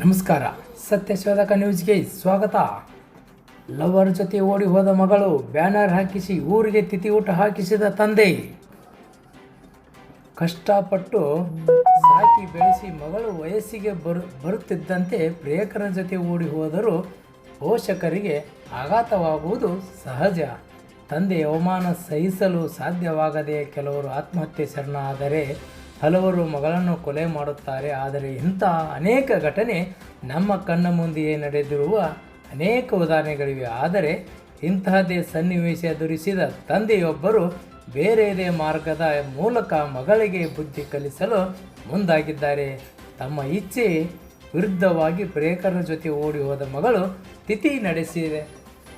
ನಮಸ್ಕಾರ. ಸತ್ಯಶೋಧಕ ನ್ಯೂಸ್ಗೆ ಸ್ವಾಗತ. ಲವರ್ ಜೊತೆ ಓಡಿ ಹೋದ ಮಗಳು ಬ್ಯಾನರ್ ಹಾಕಿಸಿ ಊರಿಗೆ ತಿಥಿ ಊಟ ಹಾಕಿಸಿದ ತಂದೆ. ಕಷ್ಟಪಟ್ಟು ಸಾಕಿ ಬೆಳೆಸಿ ಮಗಳು ವಯಸ್ಸಿಗೆ ಬರು, ಬರುತ್ತಿದ್ದಂತೆ ಪ್ರಿಯಕರ ಜೊತೆ ಓಡಿ ಹೋದರೂ ಪೋಷಕರಿಗೆ ಆಘಾತವಾಗುವುದು ಸಹಜ. ತಂದೆ ಅವಮಾನ ಸಹಿಸಲು ಸಾಧ್ಯವಾಗದೆ ಕೆಲವರು ಆತ್ಮಹತ್ಯೆ ಶರಣಾದರೆ ಹಲವರು ಮಗಳನ್ನು ಕೊಲೆ ಮಾಡುತ್ತಾರೆ. ಆದರೆ ಇಂಥ ಅನೇಕ ಘಟನೆ ನಮ್ಮ ಕಣ್ಣ ಮುಂದೆಯೇ ನಡೆದಿರುವ ಅನೇಕ ಉದಾಹರಣೆಗಳಿವೆ. ಆದರೆ ಇಂತಹದೇ ಸನ್ನಿವೇಶ ಎದುರಿಸಿದ ತಂದೆಯೊಬ್ಬರು ಬೇರೆಯದೇ ಮಾರ್ಗದ ಮೂಲಕ ಮಗಳಿಗೆ ಬುದ್ಧಿ ಕಲಿಸಲು ಮುಂದಾಗಿದ್ದಾರೆ. ತಮ್ಮ ಇಚ್ಛೆ ವಿರುದ್ಧವಾಗಿ ಪ್ರೇಕರ ಜೊತೆ ಓಡಿ ಹೋದ ಮಗಳು ತಿಥಿ ನಡೆಸಿದೆ.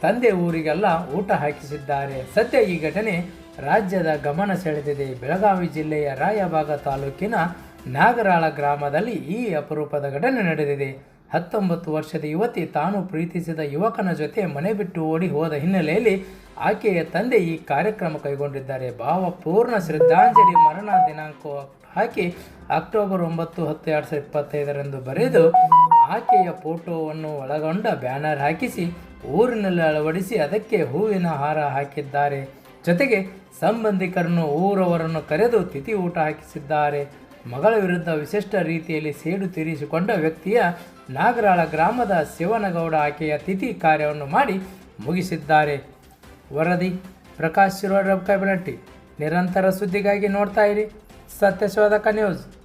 ತಂದೆ ಊರಿಗೆಲ್ಲ ಊಟ ಹಾಕಿಸಿದ್ದಾರೆ. ಸದ್ಯ ಈ ಘಟನೆ ರಾಜ್ಯದ ಗಮನ ಸೆಳೆದಿದೆ. ಬೆಳಗಾವಿ ಜಿಲ್ಲೆಯ ರಾಯಭಾಗ ತಾಲೂಕಿನ ನಾಗರಾಳ ಗ್ರಾಮದಲ್ಲಿ ಈ ಅಪರೂಪದ ಘಟನೆ ನಡೆದಿದೆ. ಹತ್ತೊಂಬತ್ತು ವರ್ಷದ ಯುವತಿ ತಾನು ಪ್ರೀತಿಸಿದ ಯುವಕನ ಜೊತೆ ಮನೆ ಬಿಟ್ಟು ಓಡಿ ಹೋದ ಹಿನ್ನೆಲೆಯಲ್ಲಿ ಆಕೆಯ ತಂದೆ ಈ ಕಾರ್ಯಕ್ರಮ ಕೈಗೊಂಡಿದ್ದಾರೆ. ಭಾವಪೂರ್ಣ ಶ್ರದ್ಧಾಂಜಲಿ ಮರಣ ದಿನಾಂಕ ಹಾಕಿ ಅಕ್ಟೋಬರ್ ಒಂಬತ್ತು, ಹತ್ತು ಎರಡು ಸಾವಿರದ ಇಪ್ಪತ್ತೈದರಂದು ಬರೆದು ಆಕೆಯ ಫೋಟೋವನ್ನು ಒಳಗೊಂಡ ಬ್ಯಾನರ್ ಹಾಕಿಸಿ ಊರಿನಲ್ಲಿ ಅಳವಡಿಸಿ ಅದಕ್ಕೆ ಹೂವಿನ ಹಾರ ಹಾಕಿದ್ದಾರೆ. ಜೊತೆಗೆ ಸಂಬಂಧಿಕರನ್ನು ಊರವರನ್ನು ಕರೆದು ತಿಥಿ ಊಟ ಹಾಕಿಸಿದ್ದಾರೆ. ಮಗಳ ವಿರುದ್ಧ ವಿಶಿಷ್ಟ ರೀತಿಯಲ್ಲಿ ಸೇಡು ತೀರಿಸಿಕೊಂಡ ವ್ಯಕ್ತಿಯ ನಾಗರಾಳ ಗ್ರಾಮದ ಶಿವನಗೌಡ ಆಕೆಯ ತಿಥಿ ಕಾರ್ಯವನ್ನು ಮಾಡಿ ಮುಗಿಸಿದ್ದಾರೆ. ವರದಿ, ಪ್ರಕಾಶ್ ಶಿರೋಡ್ ರಬ್ಕಾಯ್ ನಿರಂತರ ಸುದ್ದಿಗಾಗಿ ನೋಡ್ತಾ ಇರಿ. ಸತ್ಯಶೋಧಕ ನ್ಯೂಸ್.